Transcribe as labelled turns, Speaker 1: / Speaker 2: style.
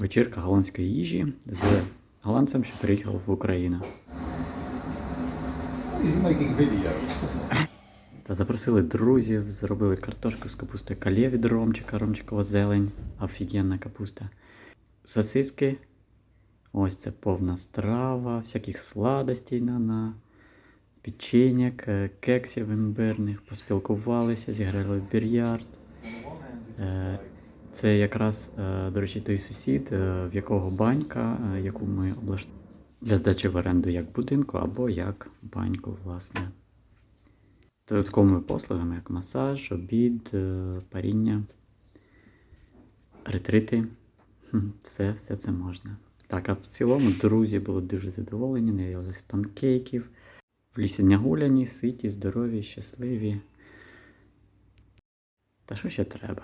Speaker 1: Вечірка голландської їжі з голландцем, що приїхав в Україну. Та запросили друзів, зробили картошку з капустою калє від Ромчика, Ромчикова зелень, офігенна капуста. Сосиски. Ось це повна страва, всяких сладостей на на печеньок, е, кексів імбирних, поспілкувалися, зіграли в більярд. Це якраз, е, до речі, той сусід, е, в якого банька, е, яку ми облаштували для здачі в оренду як будинку або як баньку, власне. Додатковими послугами, як масаж, обід, паріння, ретрити. Все, все це можна. Так, а в цілому друзі були дуже задоволені, наїлись панкейків. В лісі нагуляні, ситі, здорові, щасливі. Та що ще треба?